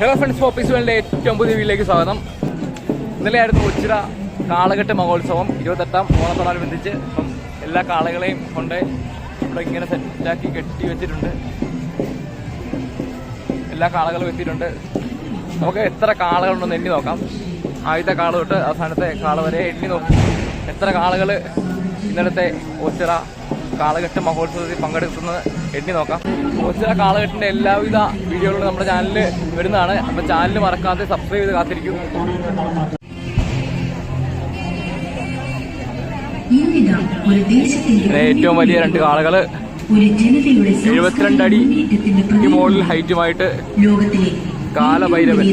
Hello friends Popees വേൾഡിന്റെ ഏറ്റവും പുതിയ വീട്ടിലേക്ക് സ്വാഗതം. ഇന്നലെയായിരുന്നു ഉച്ചിറ കാളകെട്ട് മഹോത്സവം. ഇരുപത്തെട്ടാം ഓണത്തോടനുബന്ധിച്ച് ഇപ്പം എല്ലാ കാളകളെയും കൊണ്ട് ഇവിടെ ഇങ്ങനെ സെറ്റാക്കി കെട്ടി വെച്ചിട്ടുണ്ട്. എല്ലാ കാളകളും എത്തിയിട്ടുണ്ട്. നമുക്ക് എത്ര കാളകളുണ്ടെന്ന് എണ്ണി നോക്കാം. ആദ്യത്തെ കാള തൊട്ട് അവസാനത്തെ കാള വരെ എണ്ണി നോക്കി. എത്ര കാളകൾ ഇന്നലത്തെ ഉച്ചിറ കാളകെട്ട് മഹോത്സവത്തിൽ പങ്കെടുക്കുന്നത് എണ്ണി നോക്കാം. ഓച്ചിറ കാളകെട്ടിന്റെ എല്ലാവിധ വീഡിയോകളും നമ്മുടെ ചാനലിൽ വരുന്നതാണ്. അപ്പൊ ചാനൽ മറക്കാതെ സബ്സ്ക്രൈബ് ചെയ്ത് കാത്തിരിക്കും ഏറ്റവും വലിയ രണ്ട് കാളകൾ ഒരു എഴുപത്തിരണ്ട് അടി മുകളിൽ ഹൈറ്റുമായിട്ട് ലോകത്തിലെ കാലഭൈരവൻ.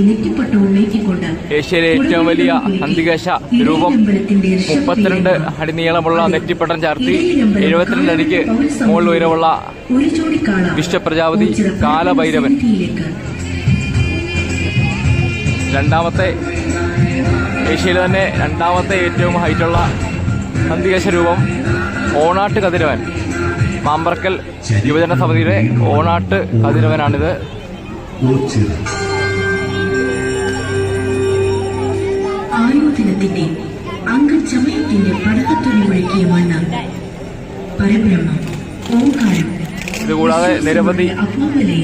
ഏഷ്യയിലെ ഏറ്റവും വലിയ അന്തികേശ രൂപം മുപ്പത്തിരണ്ട് അടി നീളമുള്ള നെറ്റിപ്പട്ടം ചാർത്തി എഴുപത്തിരണ്ട് അടിക്ക് മോൾ മുകളിൽ ഉയരമുള്ള വിശ്വപ്രജാപതി കാലഭൈരവൻ. രണ്ടാമത്തെ ഏഷ്യയിലെ തന്നെ രണ്ടാമത്തെ ഏറ്റവും ഹൈറ്റുള്ള അന്തികേശ രൂപം ഓണാട്ട് കതിരവൻ. മാമ്പറക്കൽ യുവജന സമിതിയുടെ ഓണാട്ട് കതിരവനാണിത്. ആയോധനത്തിന്റെ അംഗചമയത്തിന്റെ പടക്കത്തുണി ഒഴുക്കിയ മണ്ണ്. പരബ്രഹ്മം ഓംകാരം ഇതുകൂടാതെ നിരവധി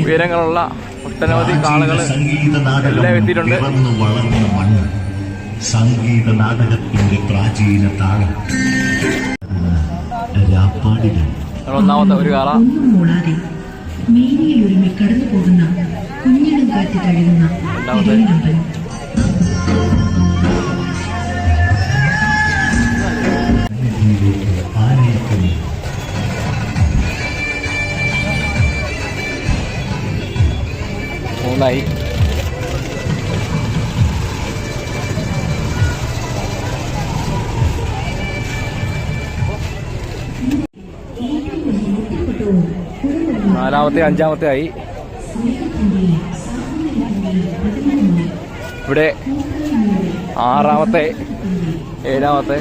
ഉയരങ്ങളുള്ള ഒട്ടനവധി കാളുകൾ എല്ലാം എത്തിയിട്ടുണ്ട്. വളർന്ന മണ്ണ്. സംഗീത നാടകത്തിന്റെ പ്രാചീന താളം. രാപ്പാടികൾ. ഒന്നാമത്തെ ഒരു കാള. മൂളാതെ മേനിയിൽ ഒരുമി കടന്നു പോകുന്ന കുഞ്ഞിടം കാറ്റ് തഴുകുന്ന മൂന്നായി നാലാമത്തെ അഞ്ചാമത്തെ ആയി. ഇവിടെ ആറാമത്തെ ഏഴാമത്തെ.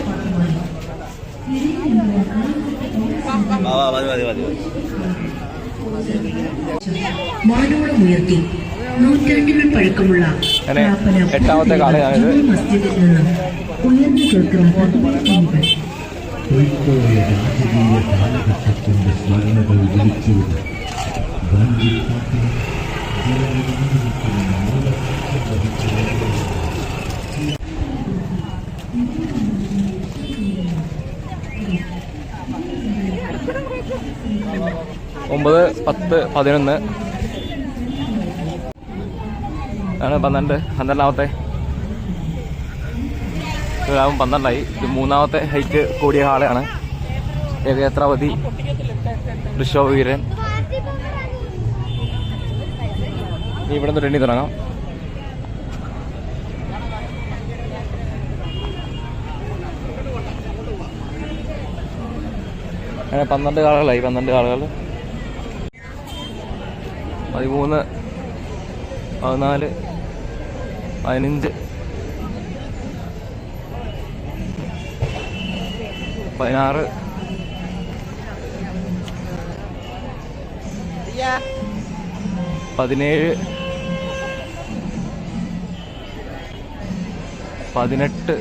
വാനോളം ഉയർത്തി. നൂറ്റാണ്ടുകൾ പഴക്കമുള്ള എട്ടാമത്തെ. ജുമാ മസ്ജിദിൽ നിന്ന് ഉയർന്നു കേൾക്കുന്ന ഹൃദയധ്വനികൾ. പൊയ്പോയ രാജകീയ കാലഘട്ടത്തിന്റെ സ്മരണകൾ വിളിച്ചുകൊണ്ട് ഒമ്പത് പത്ത് പതിനൊന്ന് ആണ് പന്ത്രണ്ട്. പന്ത്രണ്ടാമത്തെ. ഇതാവും പന്ത്രണ്ടായി. ഇത് മൂന്നാമത്തെ ഹൈറ്റ് കൂടിയ ആളെയാണ്. ഏകയാത്രാവതി ഋഷോവീരൻ ഇവിടെ നിന്ന് എണ്ണി തുടങ്ങാം. അങ്ങനെ പന്ത്രണ്ട് കാളുകളായി. പന്ത്രണ്ട് കാളുകൾ. പതിമൂന്ന് പതിനാല് പതിനഞ്ച്. പതിനാറ്. പതിനേഴ്. പതിനെട്ട്.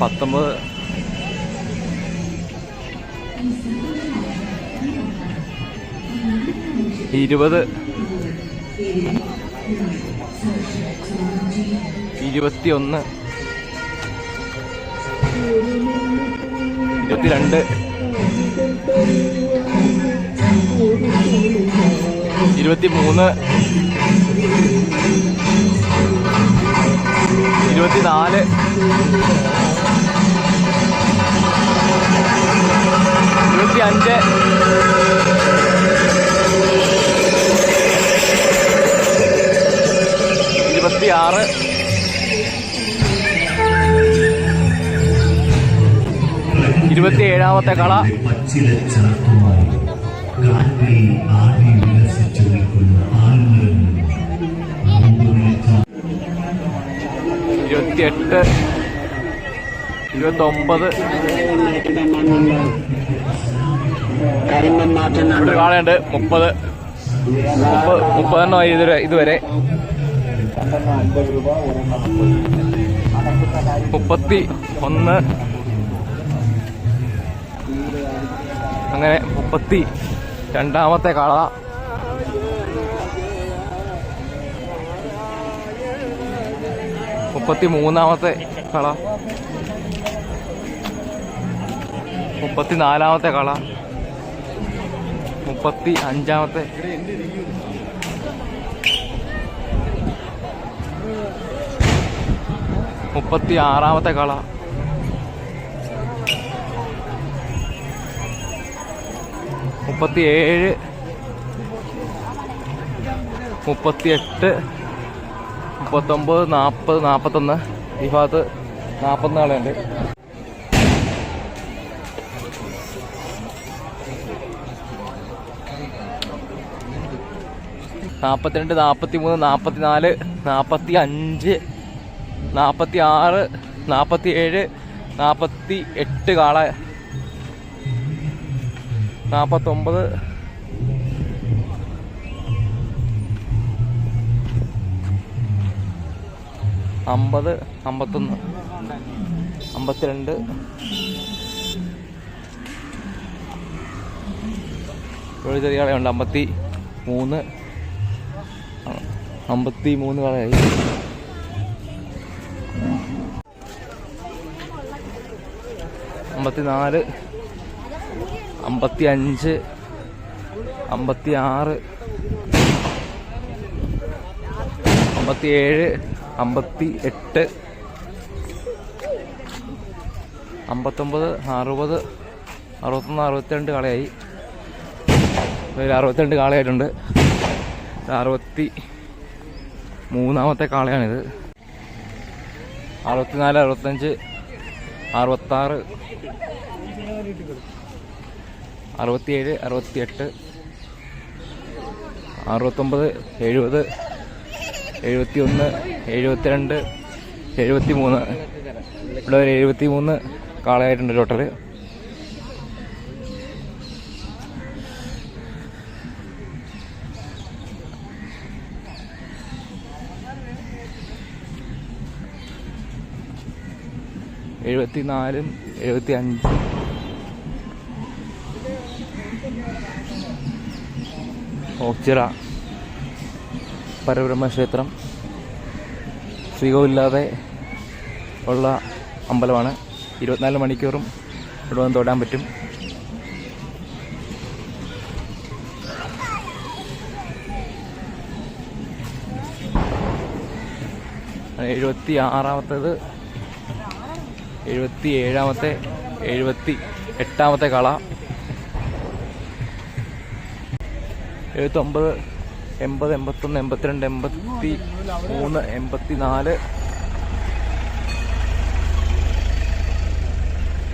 പത്തൊമ്പത്. ഇരുപത്. ഇരുപത്തിയൊന്ന്. ഇരുപത്തിരണ്ട്. ഇരുപത്തിമൂന്ന്. ഇരുപത്തിനാല്. ഇരുപത്തിയഞ്ച്. ഇരുപത്തിയാറ് ആറ് ഇരുപത്തി ഏഴാമത്തെ കള. ഇരുപത്തിയെട്ട് ഇരുപത്തൊമ്പത്. കാളയുണ്ട് മുപ്പത്. മുപ്പത് മുപ്പതെണ്ണമായി ഇതുവരെ ഇതുവരെ. മുപ്പത്തി ഒന്ന് അങ്ങനെ മുപ്പത്തി രണ്ടാമത്തെ കാള. മുപ്പത്തി മൂന്നാമത്തെ കള. മുപ്പത്തി നാലാമത്തെ കള. മുപ്പത്തി അഞ്ചാമത്തെ മുപ്പത്തി ആറാമത്തെ കള. മുപ്പത്തി ഏഴ് മുപ്പത്തി എട്ട് മുപ്പത്തൊമ്പത് നാൽപ്പത് നാൽപ്പത്തൊന്ന് ഈ ഭാഗത്ത് നാൽപ്പത്തൊന്ന് കളയുണ്ട്. നാൽപ്പത്തിരണ്ട് നാൽപ്പത്തി മൂന്ന് നാൽപ്പത്തി നാല് നാൽപ്പത്തി അഞ്ച് നാൽപ്പത്തി ആറ് നാൽപ്പത്തി ഏഴ് നാൽപ്പത്തി എട്ട് കാള നാൽപ്പത്തൊമ്പത് അമ്പത് അമ്പത്തൊന്ന്. അമ്പത്തിരണ്ട്. ഒരു ചെറിയ കളയുണ്ട്. അമ്പത്തി മൂന്ന് അമ്പത്തി മൂന്ന് കളയായി. അമ്പത്തിനാല് അമ്പത്തി അഞ്ച് അമ്പത്തി ആറ് അമ്പത്തി ഏഴ് അമ്പത്തി എട്ട് അമ്പത്തൊമ്പത് അറുപത് അറുപത്തൊന്ന് അറുപത്തിരണ്ട് കാളയായി. അറുപത്തിരണ്ട് കാളയായിട്ടുണ്ട്. അറുപത്തി മൂന്നാമത്തെ കാളയാണിത്. അറുപത്തിനാല് അറുപത്തഞ്ച് അറുപത്താറ്. അറുപത്തിയേഴ് അറുപത്തിയെട്ട്. അറുപത്തൊമ്പത് എഴുപത്. എഴുപത്തി ഒന്ന് എഴുപത്തിരണ്ട് എഴുപത്തി മൂന്ന് ഇവിടെ ഒരു എഴുപത്തി മൂന്ന് കാളയായിട്ടുണ്ട് ടോട്ടൽ എഴുപത്തി നാലും എഴുപത്തി അഞ്ചും ഓച്ചിറ പരബ്രഹ്മക്ഷേത്രം ശ്രീകോവില്ലാതെ ഉള്ള അമ്പലമാണ്. ഇരുപത്തിനാല് മണിക്കൂറും ഇവിടെ വന്ന് തൊടാൻ പറ്റും. എഴുപത്തി ആറാമത്തേത് എഴുപത്തി ഏഴാമത്തെ എഴുപത്തി എട്ടാമത്തെ കള. എഴുപത്തൊമ്പത് എൺപത് എൺപത്തൊന്ന് എൺപത്തിരണ്ട് എൺപത്തി മൂന്ന് എൺപത്തി നാല്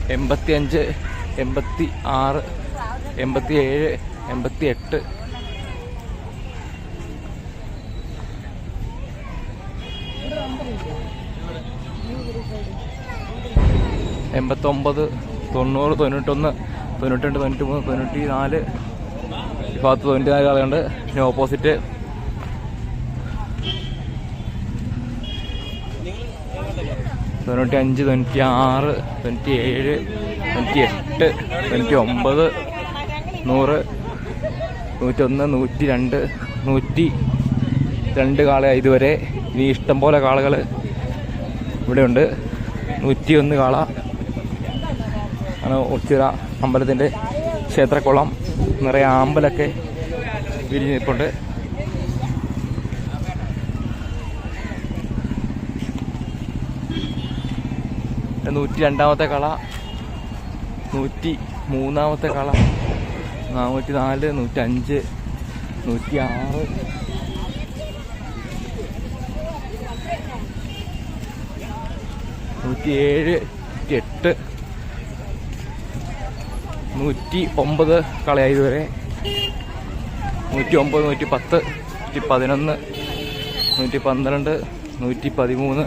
എൺപത്തി അഞ്ച് എൺപത്തി ആറ് എൺപത്തി ഏഴ് എൺപത്തി എട്ട് എൺപത്തൊമ്പത് തൊണ്ണൂറ് തൊണ്ണൂറ്റൊന്ന് തൊണ്ണൂറ്റി തൊണ്ണൂറ്റി മൂന്ന് തൊണ്ണൂറ്റി നാല് ഭാഗത്ത് തൊണ്ണൂറ്റി നാല് ആളുണ്ട് പിന്നെ ഓപ്പോസിറ്റ്. തൊണ്ണൂറ്റി അഞ്ച് തൊണ്ണൂറ്റി ആറ് തൊണ്ണൂറ്റി ഏഴ് തൊണ്ണൂറ്റി എട്ട് തൊണ്ണൂറ്റി ഒമ്പത് നൂറ് നൂറ്റൊന്ന് നൂറ്റി രണ്ട് നൂറ്റി രണ്ട് കാള ഇതുവരെ. ഇനി ഇഷ്ടംപോലെ കാളകൾ ഇവിടെയുണ്ട്. നൂറ്റി ഒന്ന് കാള. ആണ് ഒച്ചിറ അമ്പലത്തിന്റെ ക്ഷേത്രക്കുളം. നിറയെ ആമ്പലൊക്കെ വിരിഞ്ഞ് നൂറ്റി രണ്ടാമത്തെ കള. നൂറ്റി മൂന്നാമത്തെ കള. നാനൂറ്റി നാല് നൂറ്റി അഞ്ച് നൂറ്റി ആറ് നൂറ്റി ഏഴ് നൂറ്റി എട്ട് നൂറ്റി ഒമ്പത് കളയായി ഇതുവരെ നൂറ്റി ഒമ്പത് നൂറ്റി പത്ത് നൂറ്റി പതിനൊന്ന് നൂറ്റി പന്ത്രണ്ട് നൂറ്റി പതിമൂന്ന്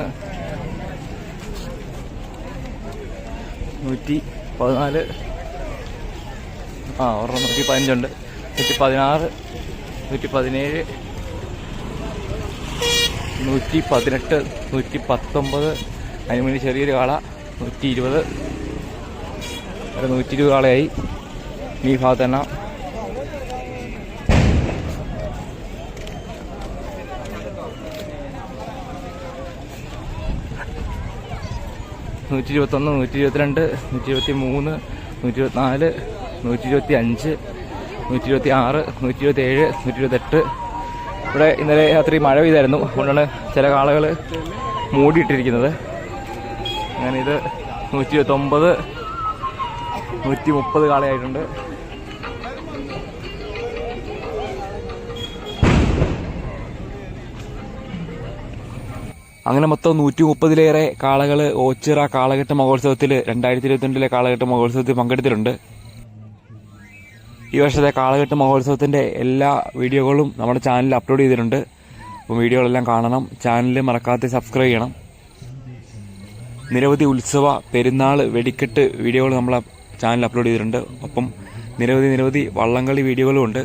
നൂറ്റി പതിനാല് ആ ഒരെണ്ണം നൂറ്റി പതിനഞ്ചുണ്ട് നൂറ്റി പതിനാറ് നൂറ്റി പതിനേഴ് നൂറ്റി പതിനെട്ട് നൂറ്റി പത്തൊമ്പത് അതിന് വേണ്ടി ചെറിയൊരു കാള നൂറ്റി ഇരുപത് ഒരു നൂറ്റി ഇരുപത് ആളെയായി ഈ ഭാഗത്ത് തന്നെ. നൂറ്റി ഇരുപത്തൊന്ന് നൂറ്റി ഇരുപത്തിരണ്ട് നൂറ്റി ഇരുപത്തി മൂന്ന് നൂറ്റി ഇരുപത്തിനാല് നൂറ്റി ഇരുപത്തി അഞ്ച് നൂറ്റി ഇരുപത്തി ആറ് നൂറ്റി ഇരുപത്തി ഏഴ് നൂറ്റി ഇരുപത്തെട്ട് ഇവിടെ ഇന്നലെ രാത്രി മഴ പെയ്തായിരുന്നു. അതുകൊണ്ടാണ് ചില കാളകൾ മൂടിയിട്ടിരിക്കുന്നത്. അങ്ങനെ ഇത് നൂറ്റി ഇരുപത്തൊമ്പത് നൂറ്റി മുപ്പത് കാളയായിട്ടുണ്ട്. അങ്ങനെ മൊത്തം നൂറ്റി മുപ്പതിലേറെ കാളകൾ ഓച്ചിറ കാളകെട്ട് മഹോത്സവത്തിൽ രണ്ടായിരത്തി ഇരുപത്തിരണ്ടിലെ കാളകെട്ട് മഹോത്സവത്തിൽ പങ്കെടുത്തിട്ടുണ്ട്. ഈ വർഷത്തെ കാളകെട്ട് മഹോത്സവത്തിന്റെ എല്ലാ വീഡിയോകളും നമ്മുടെ ചാനലിൽ അപ്ലോഡ് ചെയ്തിട്ടുണ്ട്. അപ്പം വീഡിയോകളെല്ലാം കാണണം. ചാനൽ മറക്കാതെ സബ്സ്ക്രൈബ് ചെയ്യണം. നിരവധി ഉത്സവ പെരുന്നാൾ വെടിക്കെട്ട് വീഡിയോകൾ നമ്മളെ ചാനലിൽ അപ്ലോഡ് ചെയ്തിട്ടുണ്ട്. ഒപ്പം നിരവധി നിരവധി വള്ളംകളി വീഡിയോകളും ഉണ്ട്.